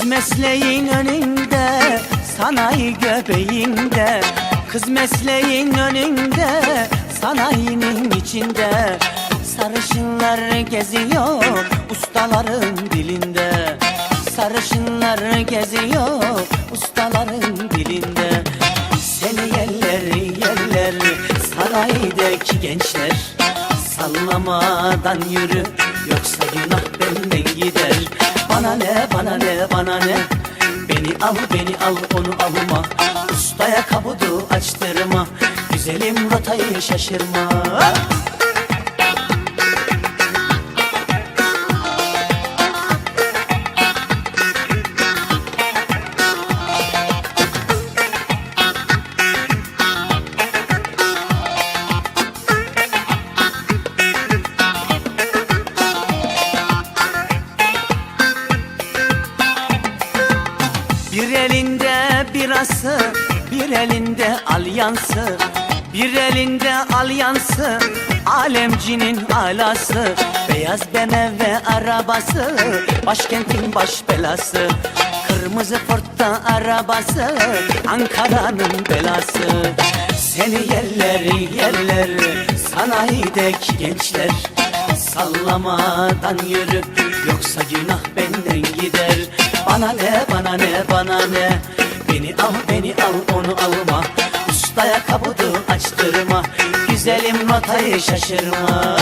mesleğin önünde Sanayi göbeğinde. Kız mesleğin önünde Sanayinin içinde. Sarışınlar geziyor Ustaların dilinde. Sarışınlar geziyor Ustaların dilinde. Seni yerler yerler Sanaydaki gençler. Sallamadan yürü Yoksa günah benden gider Bana ne bana ne bana ne? Beni al beni al onu alma. Ustaya kabudu açtırma. Güzelim rotayı şaşırma Bir elinde birası, bir elinde alyansı. Bir elinde alyansı, alemcinin alası. Beyaz BMW arabası, başkentin baş belası. Kırmızı Ford'da arabası, Ankara'nın belası. Seni yerler yerler, sanayideki gençler. Sallamadan yürü, yoksa günah benden gider. Bana ne bana ne alma. Ustaya kabudu açtırma. Güzelim rotayı şaşırma